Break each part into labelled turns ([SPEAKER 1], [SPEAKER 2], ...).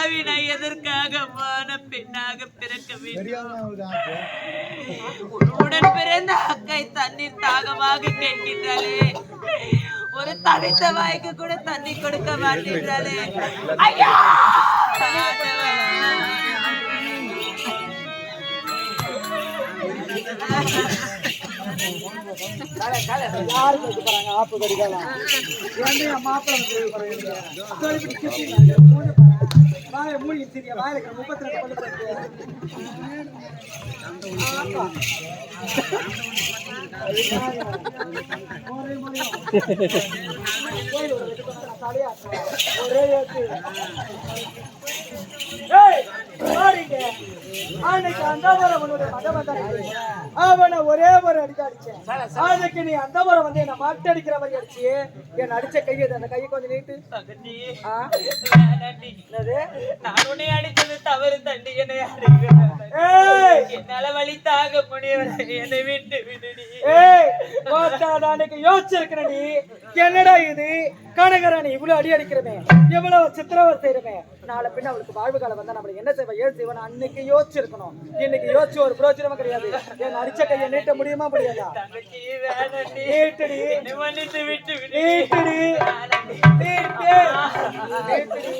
[SPEAKER 1] பாவி நான் எதற்காக மான பெண்ணாக பிறக்க வேண்டும்? உடன் பிறந்த அக்கை தண்ணீர் தாகமாக கேட்கின்றாளே. ஒரு தவித்த வாய்க்கு கூட தண்ணி கொடுக்க மாட்டேன்றாளே. ஐயா!
[SPEAKER 2] மாப்பிள்ளை வாயில மூழ்கி தெரிய வாயில இருக்கிற முப்பத்தி ரெண்டு கொண்டு போயிருக்கு ஒரே முறையும். கோயில் ஒரு வெட்டு பண்ணா நான் தலையா ஒரே அன்னைக்கு அந்தவரம் உன்னுடைய மகன் அவனை ஒரே ஒரு அடிக்க அடிச்சேன் அதுக்கு நீ அந்தவரம் வந்து என்ன மாட்டு அடிக்கிற மாதிரி அடிச்சு என்ன அடிச்ச கையை அந்த கையை கொஞ்சம் நீட்டு
[SPEAKER 1] தங்கச்சி நான் உன்னை அடித்தது தவறு தண்டி என்னை அடிக்கிறேன்
[SPEAKER 2] ஏய்
[SPEAKER 1] என்னால வழி தாங்க முடியவில்லை என்னை விட்டு விடுடி
[SPEAKER 2] ஏய் நான் அன்னைக்கு யோசிச்சிருக்கிற நீ என்னடா இது? கனகராணி இவ்வளவு அடி அடிக்கிறமே. எவ்வளவு சித்திரவதை செய்யறமே. நாளை பின்ன அவளுக்கு வாழ்வு காலம் வந்தா நம்மளுக்கு என்ன செய்வா ஏழு செய்வா அன்னைக்கு யோசிச்சிருக்கணும். இன்னைக்கு யோசிச்சு ஒரு பிரோஜனமும் கிடையாது. என் அடிச்ச கையை நீட்ட முடியுமா முடியாதா? நீட்டுடி. நீட்டுடி. நீட்டுடி.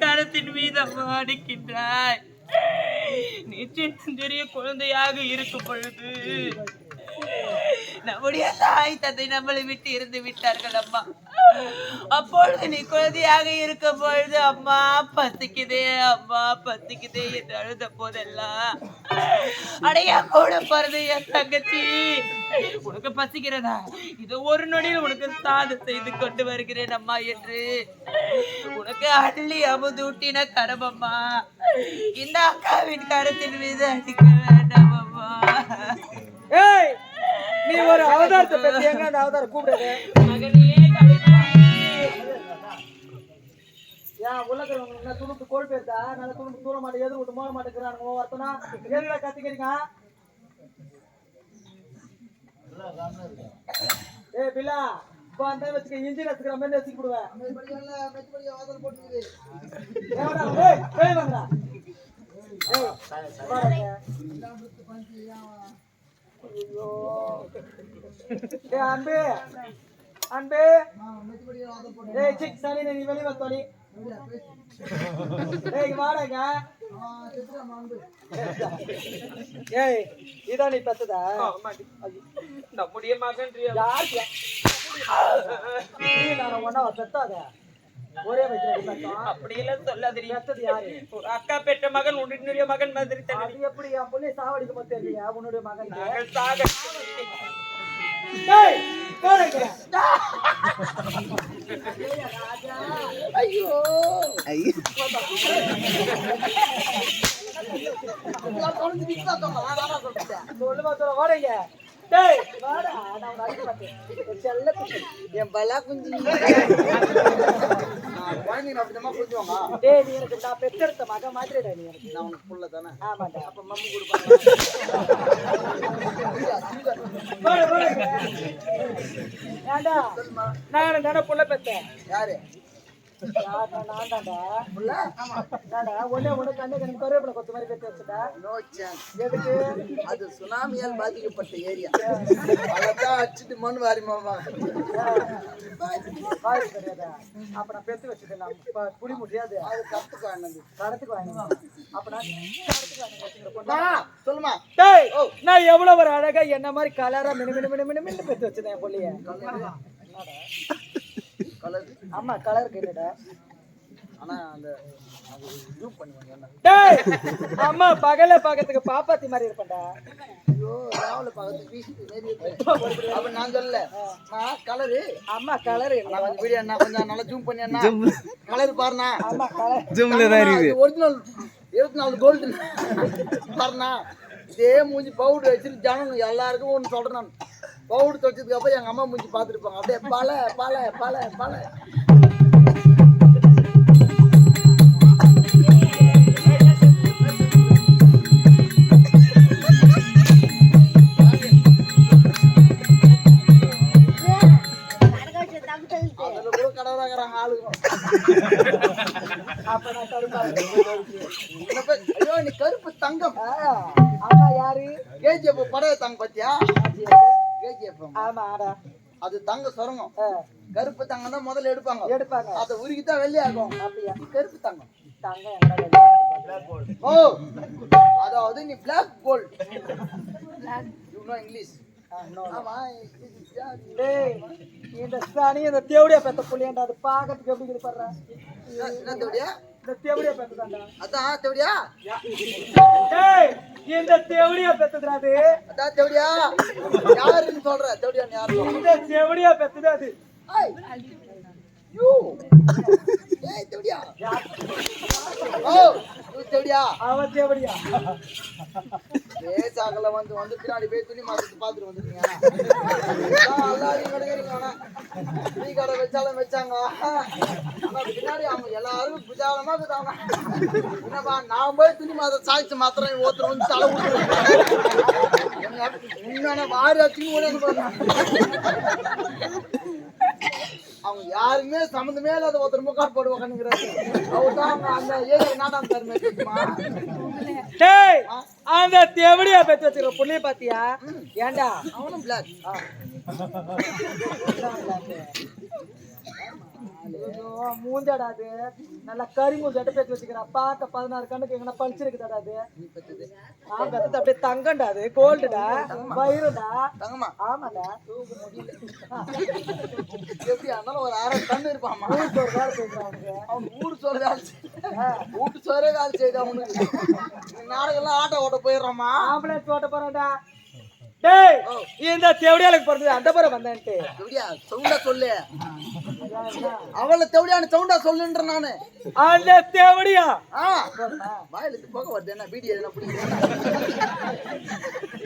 [SPEAKER 1] கரத்தின் மீது அம்மா அடிக்கின்றாய். நீ சின்னஞ்சிறிய குழந்தையாக இருக்கும் பொழுது நம்முடைய தாய் தந்தை நம்மளை விட்டு இருந்து விட்டார்கள் அம்மா. அப்பொழுது நீ குழந்தையாக இருக்கும் பொழுது அம்மா பசிக்குதே அம்மா பசிக்குதே என்று அழுத போதெல்லாம் அடையா கூட பிறந்த என் தங்கச்சி. உனக்கு பசிக்கிறதா? இது ஒரு நொடியில் உனக்கு சாதம் செய்து கொண்டு வருகிறேன் அம்மா என்று. உனக்கு அள்ளி அமுதூட்டின கரமம்மா. இந்த அக்காவின் கரத்தின் மீது அடிக்க வேண்டாம் அம்மா.
[SPEAKER 2] ஏய் நீ ஒரு அவதாரத்தை பத்தி எங்க அந்த அவதாரம் கூப்பிடுறது?
[SPEAKER 1] மகனே
[SPEAKER 2] உலகிறவங்க துணுக்கு கோல் பேருதா நல்ல துணுக்கு தூர மாட்டேன் எதிர் விட்டு மோத மாட்டேங்கிறானுங்க ஒருத்தனா எதுல கத்திக்கிறீங்க? ஏய் பில்லா இப்போ அந்த வச்சுக்க இன்ஜின் வச்சுக்கிற மாதிரி வச்சுக்க விடுவேன் அன்பு அன்பு. ஏய் சிக் சனி நீ வெளியே வா ஏய் இதான் நீ பெத்ததா?
[SPEAKER 1] நம்முடைய மகன்
[SPEAKER 2] ஒன்னா பெத்தாத. ஒரே
[SPEAKER 1] அப்படியெல்லாம் சொல்லாதீங்க
[SPEAKER 2] பெத்தது யாரு?
[SPEAKER 1] அக்கா பெற்ற மகன் உன்னுடைய மகன் மாதிரி
[SPEAKER 2] அது எப்படி என் பொண்ணை சாவடிக்க போது உன்னுடைய மகன்
[SPEAKER 1] சாக
[SPEAKER 2] டேய் என்
[SPEAKER 3] பலா குஞ்சு குழந்தைங்க
[SPEAKER 2] டேய் நீ எனக்கு நான் மாதிரிடா நீ எனக்கு
[SPEAKER 3] நான் உனக்கு புள்ள தானே
[SPEAKER 2] ஆமாடா
[SPEAKER 3] அப்ப மம்மி கொடுப்பாங்க
[SPEAKER 2] நான் தானே புள்ள பெத்தேன்
[SPEAKER 3] யாரு? அது சுனாமியால் பாதிக்கப்பட்ட ஏரியா அதான் அடிச்சுட்டு மண் வாரி மாமா
[SPEAKER 2] வாய்ப்பு கிடையாதா அப்ப நான் பெத்து வச்சுட்டேன் நான் புடி முடியாது
[SPEAKER 3] அது கத்துக்கோ என்னது
[SPEAKER 2] கடத்துக்கு வாங்க அப்ப நான் கடத்துக்கு வாங்கி வச்சுக்கிற பொண்ணா?
[SPEAKER 3] சொல்லுமா
[SPEAKER 2] டேய் நான் எவ்வளவு ஒரு அழகா என்ன மாதிரி கலரா மினு மினு மினு மினு மினு பெத்து வச்சிருந்தேன் என் புள்ளைய
[SPEAKER 3] கலர்
[SPEAKER 2] ஆமா கலருக்கு இல்லடா
[SPEAKER 3] ஆனா அந்த அது ஜூம் பண்ணுவாங்க
[SPEAKER 2] அம்மா பகல பாக்கிறதுக்கு பாப்பாத்தி மாதிரி இருப்பேன்டா.
[SPEAKER 3] ஐயோ ராவுல பக்கத்து வீசிட்டு நேரி அப்ப நான் சொல்லல. நான் கலரு
[SPEAKER 2] அம்மா கலர்
[SPEAKER 3] நான் கொஞ்சம் வீடியோ என்ன கொஞ்சம் நல்லா ஜூம் பண்ணி என்ன கலர் பாருண்ணா.
[SPEAKER 2] அம்மா கலர்
[SPEAKER 3] ஜூம்ல தான் இருக்குது. ஒரிஜினல் இருபத்தி நாலு கோல்டு பாருண்ணா இதே மூஞ்சி பவுடர் வச்சுட்டு எல்லாருக்கும் ஒன்று சொல்றேன் நான். பவுடர் தொட்டதுக்கு அப்புறம் எங்க அம்மா மூஞ்சி பார்த்துருப்பாங்க. அப்படியே பல பல பல பல.
[SPEAKER 2] அப்ப
[SPEAKER 3] ஐயோ நீ கருப்பு தங்கம்.
[SPEAKER 2] அம்மா யாரு?
[SPEAKER 3] கேஜிஎஃப் படம் தங்க பத்தியா? கேஜிஎஃப்
[SPEAKER 2] ஆமா ஆடா
[SPEAKER 3] அது தங்க சுரங்கம். கருப்பு தங்கம் தான் முதல்ல எடுப்பாங்க.
[SPEAKER 2] எடுப்பாங்க.
[SPEAKER 3] அதை உருகி தான் வெள்ளையாகும்
[SPEAKER 2] அப்படியா?
[SPEAKER 3] கருப்பு தங்கம்.
[SPEAKER 2] தாங்க எங்கடா வெளியே?
[SPEAKER 3] ஓ அதாவது நீ black gold you know English
[SPEAKER 2] இந்த தேவடியா பெத்த புள்ளியாண்டா அது பாக்கிறதுக்கு எப்படி
[SPEAKER 3] தேவடியா?
[SPEAKER 2] இந்த தேவடியா பெத்ததாண்டா
[SPEAKER 3] அதான் தேவடியா?
[SPEAKER 2] டேய் இந்த தேவடியா பெத்ததுடா அது.
[SPEAKER 3] அதான் தேவடியா? யாருன்னு சொல்ற? தேவடியா யாரு
[SPEAKER 2] இந்த தேவடியா பெத்தது அது.
[SPEAKER 3] யூ. ஏய் தேவடியா. ஓ தேவடியா?
[SPEAKER 2] அவன் தேவடியா.
[SPEAKER 3] பேசாக்கல வந்து வந்து பின்னாடி போய் துணி மாத்திட்டு பாத்துட்டு வந்துருக்கீங்க எல்லாரும் கிடைக்கிறீங்க டீ கடை வச்சாலும் வச்சாங்க. ஆனா பின்னாடி அவங்க எல்லாரும் புஜாலமா இருக்குதாங்க என்னப்பா நான் போய் துணி மாத்த சாய்ச்சி மாத்திரம் ஒருத்தர் வந்து தலை உண்மையான வாரி துணி கூட அவங்க யாருமே சம்மந்தமே இல்லாத ஒருத்தர் முக்காட் உக்காந்துக்கிறாரு அவர் தான் அந்த ஏரியா நாட்டாம் தருமே
[SPEAKER 2] அந்த தேவடியா பெத்து வச்சிருக்க புள்ளிய பாத்தியா? ஏன்டா
[SPEAKER 3] அவனும் பிளாக்
[SPEAKER 2] மூஞ்சாடா அது. நல்லா கறி மூஞ்சாட்ட பேத்து வச்சுக்கிறான் பார்க்க பதினாறு கண்ணுக்கு எங்கன்னா பழிச்சிருக்குதாடா அது. அப்படியே தங்கம்டா அது. கோல்டுடா. வயிறுடா.
[SPEAKER 3] தங்கம்மா.
[SPEAKER 2] ஆமாடா.
[SPEAKER 3] எப்படி இருந்தாலும் ஒரு அரை டன் இருப்பாமா
[SPEAKER 2] ஊருக்கு ஒரு வேலை அவனுக்கு.
[SPEAKER 3] அவன் ஊர் சோறு வேலை செய்ய வீட்டு சோறே வேலை செய்யுது அவனுக்கு. நாடகம்லாம் ஆட்டோ ஓட்ட போயிடுறாமா
[SPEAKER 2] ஆம்புலன்ஸ் ஓட்ட போறான்டா. டேய் இந்த தேவடியாளுக்கு பிறந்தது அந்த புறம் வந்தேன்ட்டு.
[SPEAKER 3] சொல்லு. அவளை தெவடியான சவுண்டா சொல்லுன்ற நானு.
[SPEAKER 2] அந்த தேவடியா?
[SPEAKER 3] ஆ. வாயில இருந்து போக வருது என்ன பீடி எதுனா பிடிக்கிறேன்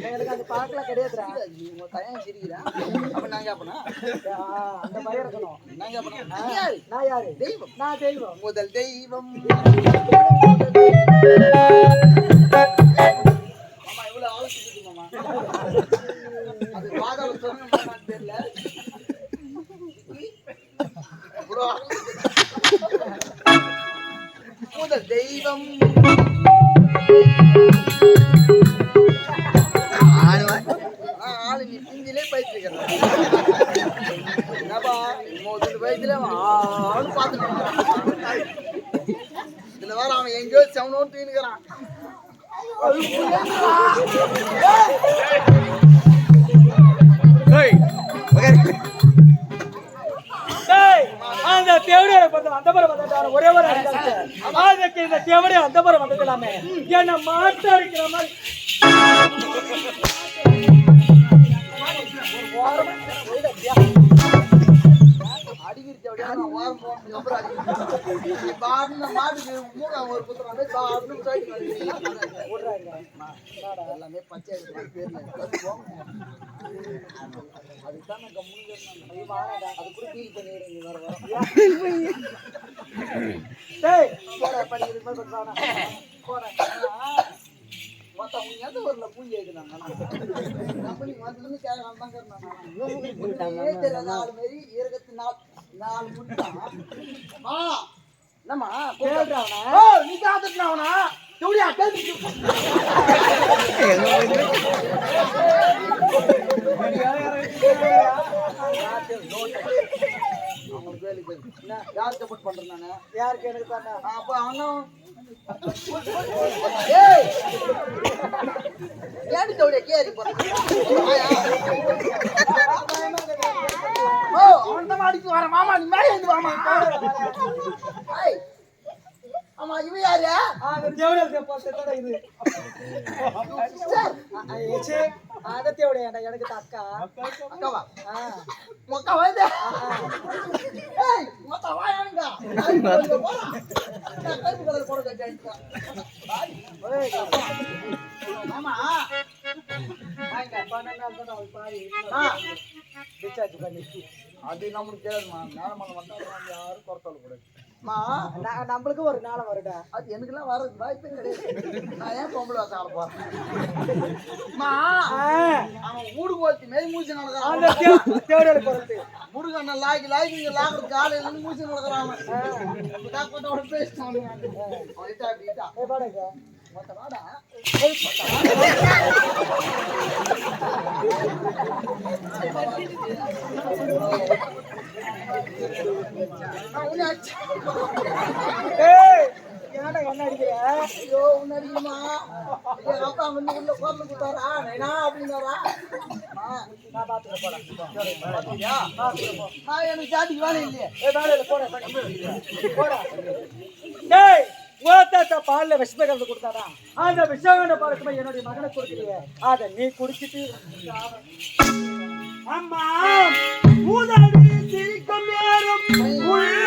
[SPEAKER 2] எனக்கு அந்த பழக்கெல்லாம் கிடையாதுடா.
[SPEAKER 3] உங்க கையம் சிரிக்கிறேன் அப்ப நான் கேப்பனா?
[SPEAKER 2] அந்த பயம் இருக்கணும்.
[SPEAKER 3] நான் கேப்பனா? நீ யாரு?
[SPEAKER 2] நான் யாரு?
[SPEAKER 3] தெய்வம்.
[SPEAKER 2] நான் தெய்வம்.
[SPEAKER 3] முதல் தெய்வம். மாமா இவ்வளவு மாமா அது பாதாள சொன்ன மாமான்னு தெரியல. முதல் தெய்வம். ஆளு நீ பிஞ்சிலே பயிற்சிக்கிறேன் என்னப்பா மூணு வயசுல ஆளு பார்த்துட்டு இதுல வேற அவன் எங்கேயோ செவனோன்னு தீனுக்கிறான்.
[SPEAKER 2] அதுக்கு அந்த மாதிரி வந்ததுலாமே என்ன மாட்ட இருக்கிற மாதிரி.
[SPEAKER 3] எல்லாமே பச்சை அதுதான் நான் கம்முன்னு அது கூட ஃபீல் பண்ணிடுறேன் வர வர
[SPEAKER 2] டேய் மாதிரி பண்றானா போடா
[SPEAKER 3] மொத்தம் ஊர்ல பூஞ்சி எழுதுனாங்க கம்பெனி வந்து கேட்கலாம் தான் இருபத்தி நாலு நாலு என்னம்மா?
[SPEAKER 2] கேளுடா அவனை.
[SPEAKER 3] நீ காத்துட்டு அவனா? எப்படியா கேட்டு அவங்களுக்கு வேலைக்கு போய் என்ன யார் சப்போர்ட் பண்றேன் நானு
[SPEAKER 2] யாருக்கு எனக்கு தானே
[SPEAKER 3] அப்ப அவனும் ஏய் ஏன் தோடைய கேரி போறான் ஓ அவன் தான் அடிச்சு வர மாமா நீ மேலே ஆமா இவன் யாரு?
[SPEAKER 2] அந்த தேவடியால பார்த்ததோட இது. ஏச்சே அந்த தேவடியாண்டா எனக்கு அக்கா.
[SPEAKER 3] அக்காவா மொக்கா வாய்தே ஏய் மொக்கா வாயாங்க கருப்பு கலர் போட கட்டி
[SPEAKER 2] ஏய்,
[SPEAKER 3] ஆமா.
[SPEAKER 2] பன்னெண்டு நாள் தான்
[SPEAKER 3] ஆ,
[SPEAKER 2] ரீசார்ஜ் பண்ணி.
[SPEAKER 3] அது நம்மளுக்கு தெரியாதுமா நேரமான மட்டும் யாரும் குறை சொல்லக்கூடாது மா
[SPEAKER 2] நம்மளுக்கு ஒரு நாள் வருடா.
[SPEAKER 3] அது எனக்குலாம் வர்றது வாய்ப்பே கிடையாது. நான் ஏன் பொம்பளை வாசம் ஆட போறேன்? மா
[SPEAKER 2] ஆ,
[SPEAKER 3] அவன் மூடு போச்சு மெய் மூச்சு நடக்கிறான் முருகன் லாய்க்கு லாய்க்கு இங்க லாக்குறது காலையில இருந்து மூச்சு நடக்கிறான் பேசிட்டான் அவன் இட்டா அப்படி
[SPEAKER 2] என்ன அடிக்கிற
[SPEAKER 3] ஐயோ உன்னை அப்பா வந்து உள்ள குரல் கொடுத்தாரா நைனா அப்படின்னாரா
[SPEAKER 2] நான் பாத்துக்க போறேன்
[SPEAKER 3] எனக்கு ஜாதிக்கு வேலை இல்லையே
[SPEAKER 2] ஏய் வேலையில டேய் ஓத்தாத்தா பால்ல விஷமே கலந்து கொடுத்தாரா? அந்த விஷமான பாலத்துமா என்னுடைய மகனை கொடுக்கலையே. அதை நீ குடிச்சிட்டு அம்மா பூதடி சிரிக்கும் நேரம்